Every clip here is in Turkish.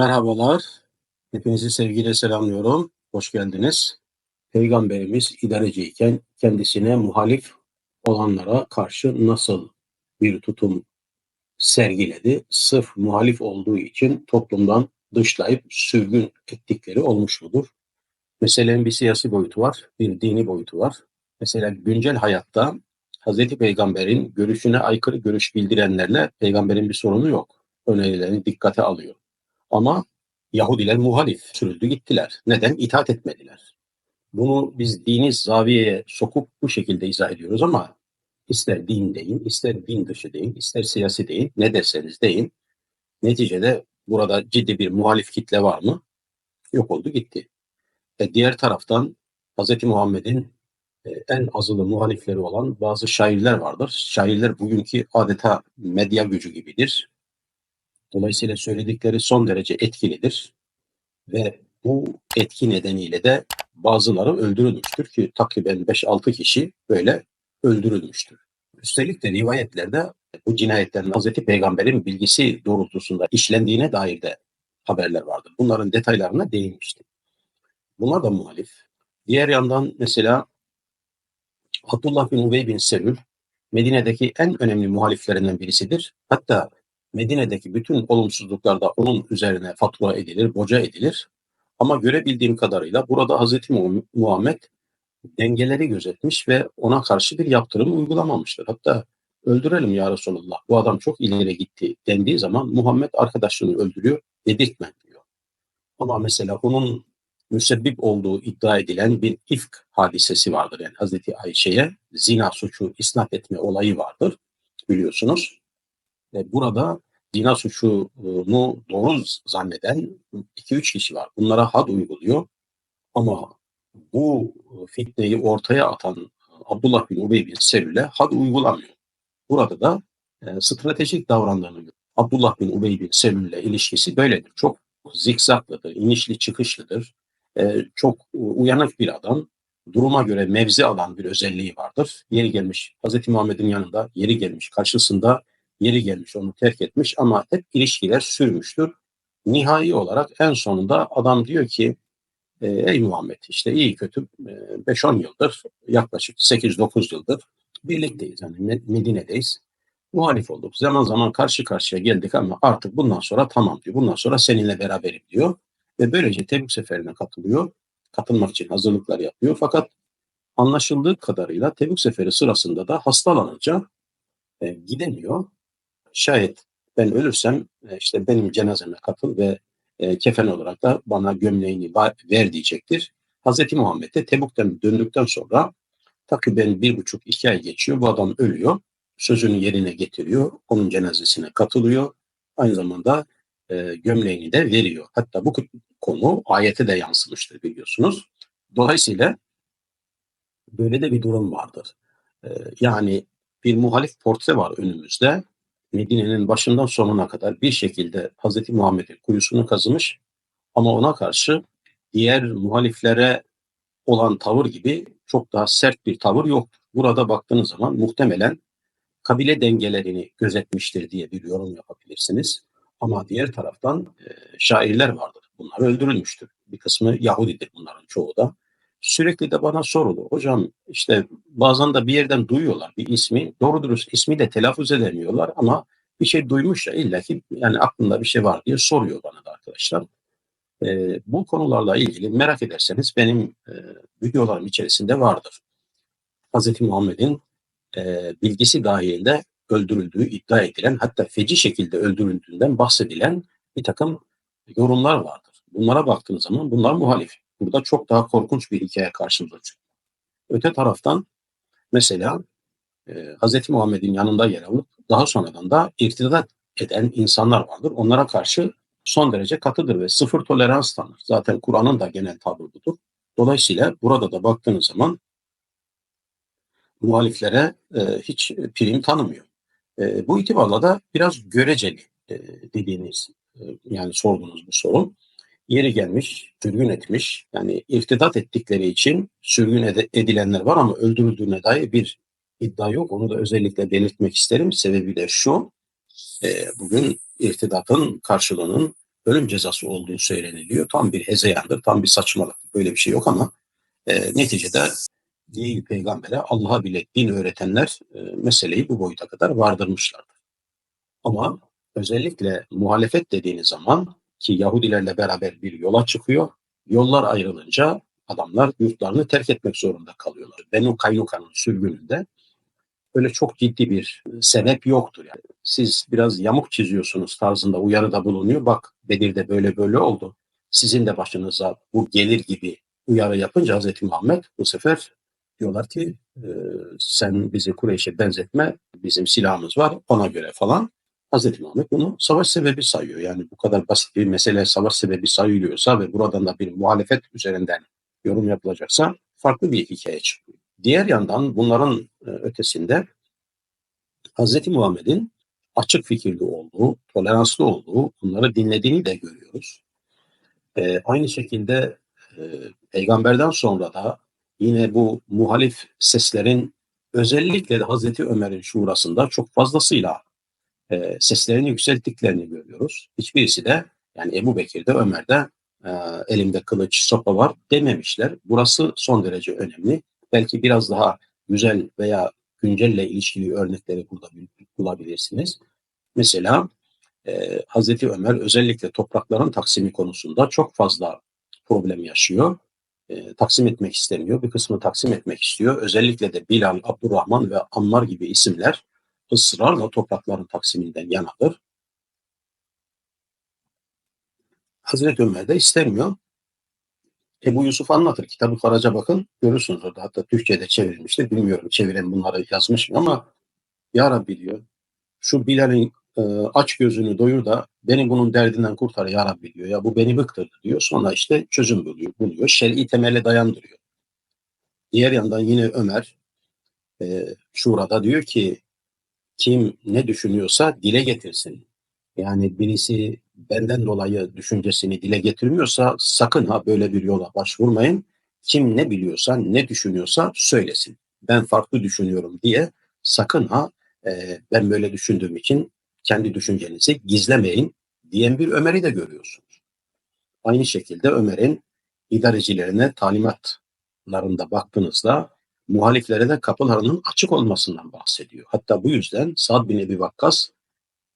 Merhabalar. Hepinizi sevgiyle selamlıyorum. Hoş geldiniz. Peygamberimiz idareciyken kendisine muhalif olanlara karşı nasıl bir tutum sergiledi? Sırf muhalif olduğu için toplumdan dışlayıp sürgün ettikleri olmuş mudur? Meselenin bir siyasi boyutu var, bir dini boyutu var. Mesela güncel hayatta Hazreti Peygamber'in görüşüne aykırı görüş bildirenlerle peygamberin bir sorunu yok. Önerilerini dikkate alıyor. Ama Yahudiler muhalif, sürüldü gittiler. Neden? İtaat etmediler. Bunu biz dini zaviyeye sokup bu şekilde izah ediyoruz ama ister din deyin, ister din dışı deyin, ister siyasi deyin, ne derseniz deyin. Neticede burada ciddi bir muhalif kitle var mı? Yok oldu gitti. E diğer taraftan Hz. Muhammed'in e, en azılı muhalifleri olan bazı şairler vardır. Şairler bugünkü adeta medya gücü gibidir. Dolayısıyla söyledikleri son derece etkilidir ve bu etki nedeniyle de bazıları öldürülmüştür ki takriben 5-6 kişi böyle öldürülmüştür. Üstelik de rivayetlerde bu cinayetlerin Hz. Peygamber'in bilgisi doğrultusunda işlendiğine dair de haberler vardır. Bunların detaylarına değinmiştim. Bunlar da muhalif. Diğer yandan mesela Abdullah bin Ubey bin Selül Medine'deki en önemli muhaliflerinden birisidir. Hatta Medine'deki bütün olumsuzluklarda onun üzerine fatura edilir, boca edilir. Ama görebildiğim kadarıyla burada Hz. Muhammed dengeleri gözetmiş ve ona karşı bir yaptırım uygulamamıştır. Hatta öldürelim ya Resulallah bu adam çok ileri gitti dendiği zaman Muhammed arkadaşını öldürüyor dedirtme diyor. Ama mesela onun müsebbip olduğu iddia edilen bir ifk hadisesi vardır. Yani Hazreti Ayşe'ye zina suçu isnat etme olayı vardır biliyorsunuz. Burada zina suçunu doğru zanneden 2-3 kişi var. Bunlara had uyguluyor. Ama bu fitneyi ortaya atan Abdullah bin Ubey bin Selül'e had uygulamıyor. Burada da e, stratejik davrandığını. Abdullah bin Ubey bin Selül'le ilişkisi böyledir. Çok zikzaklıdır, inişli çıkışlıdır. E, çok uyanık bir adam. Duruma göre mevzi alan bir özelliği vardır. Yeri gelmiş Hz. Muhammed'in yanında, yeri gelmiş karşısında yeri gelmiş onu terk etmiş ama hep ilişkiler sürmüştür. Nihai olarak en sonunda adam diyor ki e, ey Muhammed işte iyi kötü 5-10 yıldır yaklaşık 8-9 yıldır birlikteyiz. Yani Medine'deyiz. Muhalif olduk. Zaman zaman karşı karşıya geldik ama artık bundan sonra tamam diyor. Bundan sonra seninle beraberim diyor. Ve böylece Tebük seferine katılıyor. Katılmak için hazırlıklar yapıyor. Fakat anlaşıldığı kadarıyla Tebük seferi sırasında da hastalanınca e, gidemiyor şayet ben ölürsem e, işte benim cenazeme katıl ve e, kefen olarak da bana gömleğini ver diyecektir. Hz. Muhammed de Tebuk'tan döndükten sonra takriben bir buçuk iki ay geçiyor. Bu adam ölüyor. Sözünü yerine getiriyor. Onun cenazesine katılıyor. Aynı zamanda e, gömleğini de veriyor. Hatta bu konu ayete de yansımıştır biliyorsunuz. Dolayısıyla böyle de bir durum vardır. E, yani bir muhalif portre var önümüzde Medine'nin başından sonuna kadar bir şekilde Hz. Muhammed'in kuyusunu kazımış ama ona karşı diğer muhaliflere olan tavır gibi çok daha sert bir tavır yok. Burada baktığınız zaman muhtemelen kabile dengelerini gözetmiştir diye bir yorum yapabilirsiniz. Ama diğer taraftan e, şairler vardır. Bunlar öldürülmüştür. Bir kısmı Yahudidir bunların çoğu da sürekli de bana sorulur. Hocam işte bazen de bir yerden duyuyorlar bir ismi. Doğru dürüst ismi de telaffuz edemiyorlar ama bir şey duymuş ya illa ki yani aklında bir şey var diye soruyor bana da arkadaşlar. E, bu konularla ilgili merak ederseniz benim e, videolarım içerisinde vardır. Hz. Muhammed'in e, bilgisi dahilinde öldürüldüğü iddia edilen hatta feci şekilde öldürüldüğünden bahsedilen bir takım yorumlar vardır. Bunlara baktığınız zaman bunlar muhalif. Burada çok daha korkunç bir hikaye karşımıza çıkıyor. Öte taraftan mesela e, Hz. Muhammed'in yanında yer alıp daha sonradan da irtidat eden insanlar vardır. Onlara karşı son derece katıdır ve sıfır tolerans tanır. Zaten Kur'an'ın da genel tavrı budur. Dolayısıyla burada da baktığınız zaman muhaliflere e, hiç prim tanımıyor. E, bu itibarla da biraz göreceli e, dediğiniz e, yani sorduğunuz bu sorun yeri gelmiş, sürgün etmiş. Yani irtidat ettikleri için sürgün edilenler var ama öldürüldüğüne dair bir iddia yok. Onu da özellikle belirtmek isterim. Sebebi de şu, e, bugün irtidatın karşılığının ölüm cezası olduğu söyleniliyor. Tam bir hezeyandır, tam bir saçmalık. Böyle bir şey yok ama e, neticede değil peygambere Allah'a bile din öğretenler e, meseleyi bu boyuta kadar vardırmışlardır. Ama özellikle muhalefet dediğiniz zaman ki Yahudilerle beraber bir yola çıkıyor. Yollar ayrılınca adamlar yurtlarını terk etmek zorunda kalıyorlar. Benu Kaynuka'nın sürgününde öyle çok ciddi bir sebep yoktur. Yani siz biraz yamuk çiziyorsunuz tarzında uyarıda bulunuyor. Bak Bedir'de böyle böyle oldu. Sizin de başınıza bu gelir gibi uyarı yapınca Hazreti Muhammed bu sefer diyorlar ki e, sen bizi Kureyş'e benzetme bizim silahımız var ona göre falan. Hazreti Muhammed bunu savaş sebebi sayıyor. Yani bu kadar basit bir mesele savaş sebebi sayılıyorsa ve buradan da bir muhalefet üzerinden yorum yapılacaksa farklı bir hikaye çıkıyor. Diğer yandan bunların e, ötesinde Hazreti Muhammed'in açık fikirli olduğu, toleranslı olduğu, bunları dinlediğini de görüyoruz. E, aynı şekilde e, peygamberden sonra da yine bu muhalif seslerin özellikle de Hazreti Ömer'in şurasında çok fazlasıyla e, seslerini yükselttiklerini görüyoruz. Hiçbirisi de yani Ebu Bekir'de Ömer'de e, elimde kılıç, sopa var dememişler. Burası son derece önemli. Belki biraz daha güzel veya güncelle ilişkili örnekleri burada bulabilirsiniz. Mesela e, Hazreti Ömer özellikle toprakların taksimi konusunda çok fazla problem yaşıyor. E, taksim etmek istemiyor. Bir kısmı taksim etmek istiyor. Özellikle de Bilal, Abdurrahman ve Ammar gibi isimler ısrarla toprakların taksiminden yanadır. Hazreti Ömer de istemiyor. Ebu Yusuf anlatır. Kitabı Faraca bakın. Görürsünüz orada. Hatta Türkçe'de çevrilmiştir. Bilmiyorum çeviren bunları yazmış mı ama Ya Rabbi diyor. Şu Bilal'in e, aç gözünü doyur da beni bunun derdinden kurtar Ya Rabbi diyor. Ya bu beni bıktırdı diyor. Sonra işte çözüm buluyor. buluyor. Şer'i temele dayandırıyor. Diğer yandan yine Ömer e, Şura'da diyor ki kim ne düşünüyorsa dile getirsin. Yani birisi benden dolayı düşüncesini dile getirmiyorsa sakın ha böyle bir yola başvurmayın. Kim ne biliyorsa, ne düşünüyorsa söylesin. Ben farklı düşünüyorum diye sakın ha e, ben böyle düşündüğüm için kendi düşüncenizi gizlemeyin diyen bir Ömer'i de görüyorsunuz. Aynı şekilde Ömer'in idarecilerine talimatlarında baktığınızda muhaliflere de kapılarının açık olmasından bahsediyor. Hatta bu yüzden Sad bin Ebi Vakkas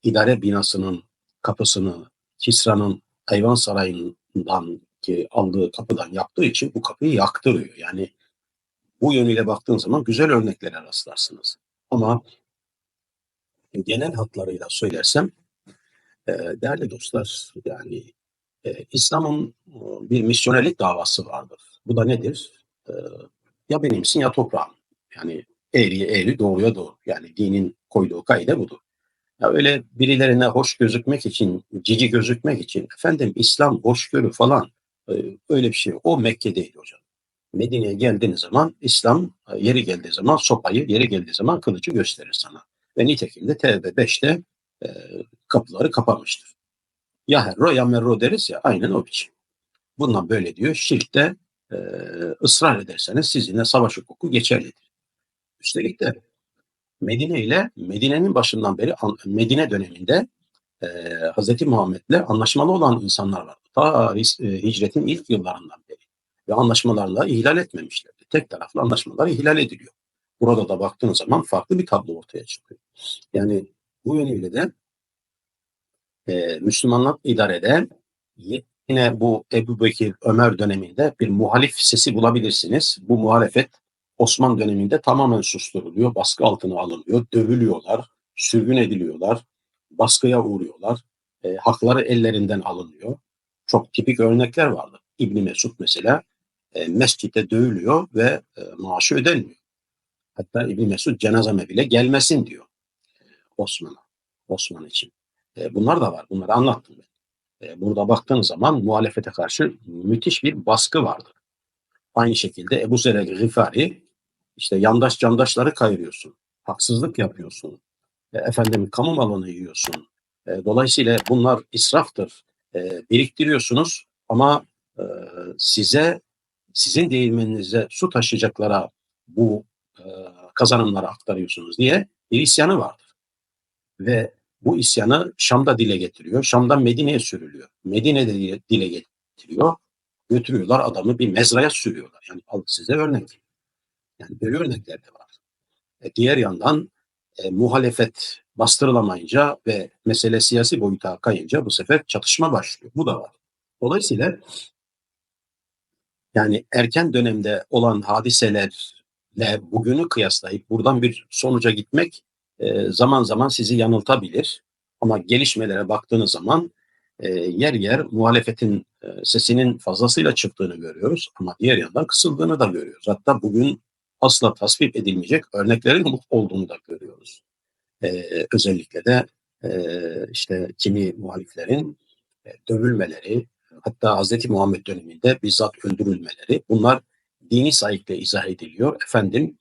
idare binasının kapısını Kisra'nın hayvan sarayından ki aldığı kapıdan yaptığı için bu kapıyı yaktırıyor. Yani bu yönüyle baktığın zaman güzel örneklere rastlarsınız. Ama genel hatlarıyla söylersem e, değerli dostlar yani e, İslam'ın e, bir misyonerlik davası vardır. Bu da nedir? Ya benimsin ya toprağın. Yani eğriye eğri doğruya doğru. Yani dinin koyduğu kaide budur. Ya öyle birilerine hoş gözükmek için, cici gözükmek için efendim İslam hoşgörü falan e, öyle bir şey. O Mekke'deydi hocam. Medine'ye geldiğiniz zaman İslam e, yeri geldiği zaman sopayı, yeri geldiği zaman kılıcı gösterir sana. Ve nitekim de TB5'te e, kapıları kapamıştır. Ya herro ya merro deriz ya aynen o biçim. Bundan böyle diyor. Şirkte e, ısrar ederseniz sizinle savaş hukuku geçerlidir. Üstelik de Medine ile Medine'nin başından beri Medine döneminde e, Hz. Muhammed'le anlaşmalı olan insanlar vardı. Ta hicretin ilk yıllarından beri. Ve anlaşmalarla ihlal etmemişlerdi. Tek taraflı anlaşmalar ihlal ediliyor. Burada da baktığınız zaman farklı bir tablo ortaya çıkıyor. Yani bu yönüyle de e, Müslümanlar idarede yine bu Ebu Bekir Ömer döneminde bir muhalif sesi bulabilirsiniz. Bu muhalefet Osman döneminde tamamen susturuluyor, baskı altına alınıyor, dövülüyorlar, sürgün ediliyorlar, baskıya uğruyorlar, e, hakları ellerinden alınıyor. Çok tipik örnekler vardı. İbni Mesud mesela e, mescitte dövülüyor ve e, maaşı ödenmiyor. Hatta İbni Mesud cenazeme bile gelmesin diyor Osman'a, Osman için. E, bunlar da var, bunları anlattım ben. E, burada baktığın zaman muhalefete karşı müthiş bir baskı vardı. Aynı şekilde Ebu Zer el-Gıfari işte yandaş candaşları kayırıyorsun. Haksızlık yapıyorsun. E, efendim kamu malını yiyorsun. E, dolayısıyla bunlar israftır. E, biriktiriyorsunuz ama size sizin değirmeninize su taşıyacaklara bu kazanımları aktarıyorsunuz diye bir isyanı vardır. Ve bu isyanı Şam'da dile getiriyor. Şam'dan Medine'ye sürülüyor. Medine'de dile, getiriyor. Götürüyorlar adamı bir mezraya sürüyorlar. Yani al size örnek. Yani böyle örnekler de var. E, diğer yandan e, muhalefet bastırılamayınca ve mesele siyasi boyuta kayınca bu sefer çatışma başlıyor. Bu da var. Dolayısıyla yani erken dönemde olan hadiselerle bugünü kıyaslayıp buradan bir sonuca gitmek e, zaman zaman sizi yanıltabilir. Ama gelişmelere baktığınız zaman e, yer yer muhalefetin e, sesinin fazlasıyla çıktığını görüyoruz ama diğer yandan kısıldığını da görüyoruz. Hatta bugün asla tasvip edilmeyecek örneklerin olduğunu da görüyoruz. Özellikle de işte kimi muhaliflerin dövülmeleri, hatta Hz. Muhammed döneminde bizzat öldürülmeleri bunlar dini sayıkla izah ediliyor. Efendim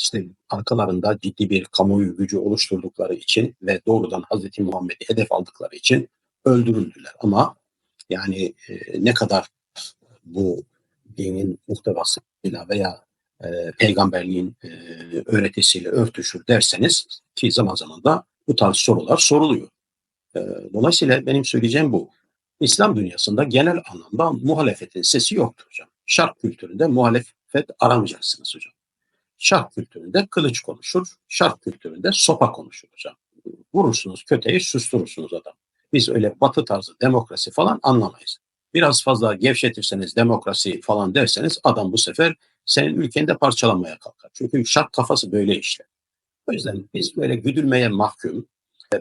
işte arkalarında ciddi bir kamuoyu gücü oluşturdukları için ve doğrudan Hz. Muhammed'i hedef aldıkları için öldürüldüler. Ama yani e, ne kadar bu dinin muhtevasıyla veya e, peygamberliğin e, öğretisiyle örtüşür derseniz ki zaman zaman da bu tarz sorular soruluyor. E, dolayısıyla benim söyleyeceğim bu. İslam dünyasında genel anlamda muhalefetin sesi yoktur hocam. Şark kültüründe muhalefet aramayacaksınız hocam. Şark kültüründe kılıç konuşur, şark kültüründe sopa konuşur hocam. Vurursunuz köteyi susturursunuz adam. Biz öyle batı tarzı demokrasi falan anlamayız. Biraz fazla gevşetirseniz demokrasi falan derseniz adam bu sefer senin ülkende parçalanmaya kalkar. Çünkü şart kafası böyle işte. O yüzden biz böyle güdülmeye mahkum,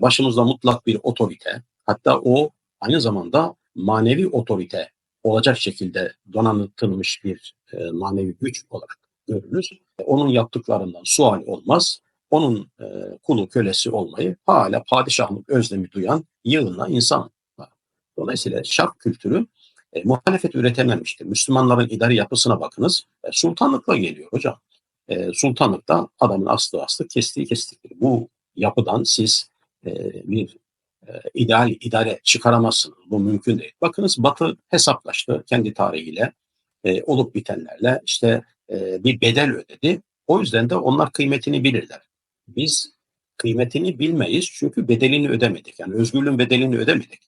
başımızda mutlak bir otorite, hatta o aynı zamanda manevi otorite olacak şekilde donanıtılmış bir e, manevi güç olarak görürüz. Onun yaptıklarından sual olmaz. Onun e, kulu kölesi olmayı hala padişahlık özlemi duyan yığınla insan var. Dolayısıyla şark kültürü e, muhalefet üretememiştir. Müslümanların idari yapısına bakınız. E, sultanlıkla geliyor hocam. E, sultanlıkta adamın aslı aslı kestiği kestiktir. Bu yapıdan siz e, bir e, ideal idare çıkaramazsınız. Bu mümkün değil. Bakınız Batı hesaplaştı kendi tarihiyle, e, olup bitenlerle işte e, bir bedel ödedi. O yüzden de onlar kıymetini bilirler. Biz kıymetini bilmeyiz çünkü bedelini ödemedik. Yani özgürlüğün bedelini ödemedik.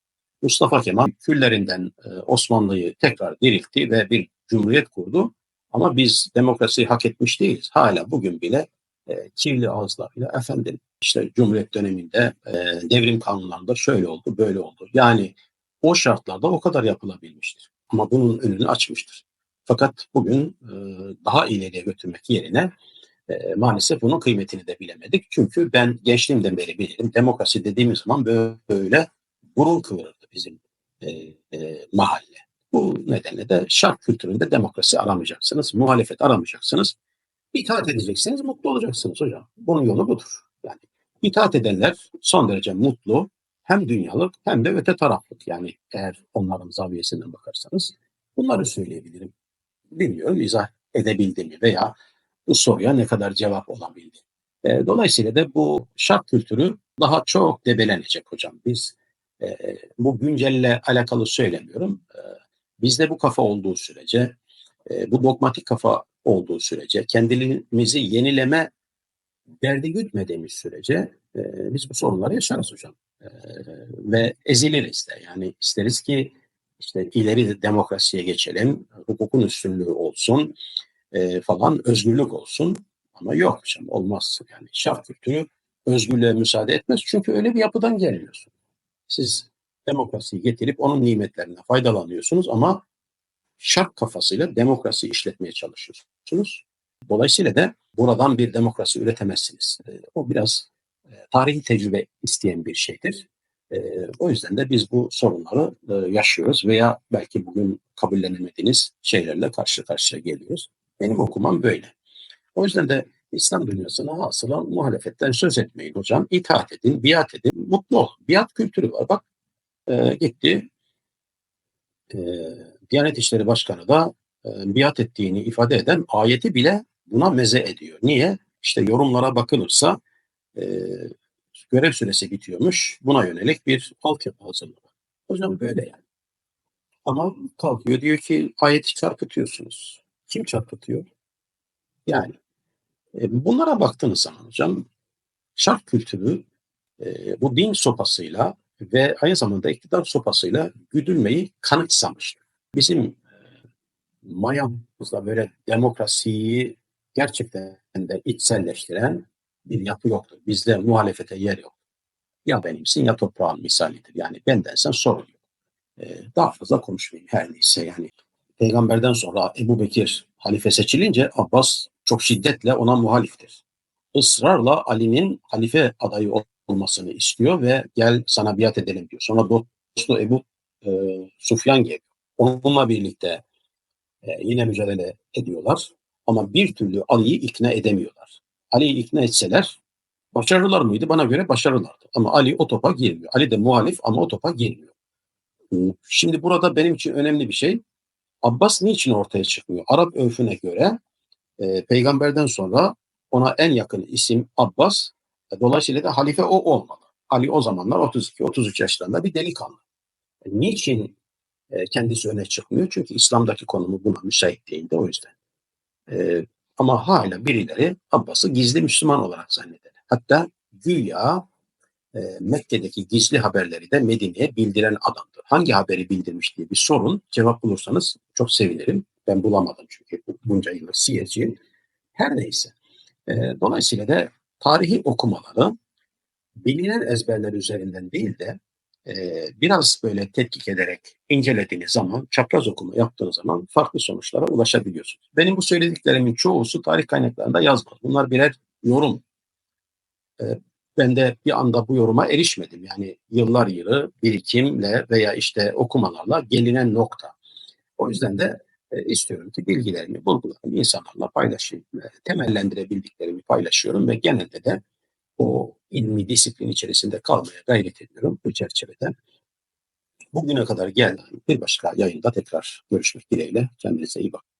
Mustafa Kemal küllerinden e, Osmanlı'yı tekrar diriltti ve bir cumhuriyet kurdu. Ama biz demokrasiyi hak etmiş değiliz. Hala bugün bile e, kirli ağızlarıyla efendim işte Cumhuriyet döneminde e, devrim kanunlarında şöyle oldu, böyle oldu. Yani o şartlarda o kadar yapılabilmiştir. Ama bunun önünü açmıştır. Fakat bugün e, daha ileriye götürmek yerine e, maalesef bunun kıymetini de bilemedik. Çünkü ben gençliğimden beri bilirim. Demokrasi dediğimiz zaman böyle, burun kıvırır bizim e, mahalle. Bu nedenle de şark kültüründe demokrasi aramayacaksınız, muhalefet aramayacaksınız. İtaat edeceksiniz, mutlu olacaksınız hocam. Bunun yolu budur. Yani itaat edenler son derece mutlu, hem dünyalık hem de öte taraflık. Yani eğer onların zaviyesinden bakarsanız bunları söyleyebilirim. Bilmiyorum izah edebildim mi veya bu soruya ne kadar cevap olabildi. E, dolayısıyla da bu şark kültürü daha çok debelenecek hocam. Biz e, bu güncelle alakalı söylemiyorum. E, bizde bu kafa olduğu sürece, e, bu dogmatik kafa olduğu sürece, kendimizi yenileme derdi gütmediğimiz sürece e, biz bu sorunları yaşarız hocam. E, ve eziliriz de. Yani isteriz ki işte ileri demokrasiye geçelim, hukukun üstünlüğü olsun e, falan, özgürlük olsun. Ama yok hocam olmaz. Yani şart kültürü özgürlüğe müsaade etmez. Çünkü öyle bir yapıdan geliyorsun. Siz demokrasiyi getirip onun nimetlerinden faydalanıyorsunuz ama şark kafasıyla demokrasi işletmeye çalışıyorsunuz. Dolayısıyla da buradan bir demokrasi üretemezsiniz. Ee, o biraz e, tarihi tecrübe isteyen bir şeydir. Ee, o yüzden de biz bu sorunları e, yaşıyoruz veya belki bugün kabullenemediğiniz şeylerle karşı karşıya geliyoruz. Benim okumam böyle. O yüzden de İslam dünyasına hasılan muhalefetten söz etmeyin hocam. İtaat edin, biat edin, mutlu ol. Biat kültürü var. Bak e, gitti e, Diyanet İşleri Başkanı da e, biat ettiğini ifade eden ayeti bile buna meze ediyor. Niye? İşte yorumlara bakılırsa e, görev süresi bitiyormuş. Buna yönelik bir altyapı hazırlıyor. Hocam böyle yani. Ama kalkıyor diyor ki ayeti çarpıtıyorsunuz. Kim çarpıtıyor? Yani e, bunlara baktığınız zaman hocam şark kültürü Eee, bu din sopasıyla ve aynı zamanda iktidar sopasıyla güdülmeyi kanıksamıştır. Bizim, eee, mayamızda böyle demokrasiyi gerçekten de içselleştiren bir yapı yoktur. Bizde muhalefete yer yok. Ya benimsin ya toprağın misalidir. Yani bendensen sorun yok. Eee, daha fazla konuşmayayım her neyse yani. Peygamberden sonra Ebubekir halife seçilince Abbas çok şiddetle ona muhaliftir. Israrla Ali'nin halife adayı olmasını istiyor ve gel sana biat edelim diyor. Sonra dostu Ebu eee, Sufyan geliyor. Onunla birlikte eee, yine mücadele ediyorlar ama bir türlü Ali'yi ikna edemiyorlar. Ali'yi ikna etseler başarırlar mıydı? Bana göre başarırlardı. Ama Ali o topa girmiyor. Ali de muhalif ama o topa girmiyor. Iıı, Şimdi burada benim için önemli bir şey. Abbas niçin ortaya çıkmıyor? Arap örfüne göre eee, peygamberden sonra ona en yakın isim Abbas. E, Dolayısıyla da halife o olmalı. Ali o zamanlar 32-33 yaşlarında bir delikanlı. E, Niçin e, kendisi öne çıkmıyor? Çünkü İslam'daki konumu buna müsait değildi o yüzden. Eee, ama hala birileri Abbas'ı gizli Müslüman olarak zanneder. Hatta güya eee, Mekke'deki gizli haberleri de Medine'ye bildiren adamdır. Hangi haberi bildirmiş diye bir sorun. Cevap bulursanız çok sevinirim. Ben bulamadım çünkü bu- bunca yıllık siyerciyim. Her neyse. Eee, dolayısıyla da tarihi okumaları bilinen ezberler üzerinden değil de eee, biraz böyle tetkik ederek incelediğiniz zaman, çapraz okuma yaptığınız zaman farklı sonuçlara ulaşabiliyorsunuz. Benim bu söylediklerimin çoğusu tarih kaynaklarında yazmaz. Bunlar birer yorum. Eee, ben de bir anda bu yoruma erişmedim. Yani yıllar yılı birikimle veya işte okumalarla gelinen nokta. O yüzden de e, istiyorum ki bilgilerimi, bulgularımı insanlarla paylaşayım. E, temellendirebildiklerimi paylaşıyorum ve genelde de o ilmi disiplin içerisinde kalmaya gayret ediyorum bu çerçevede. Bugüne kadar geldim. Bir başka yayında tekrar görüşmek dileğiyle. Kendinize iyi bakın.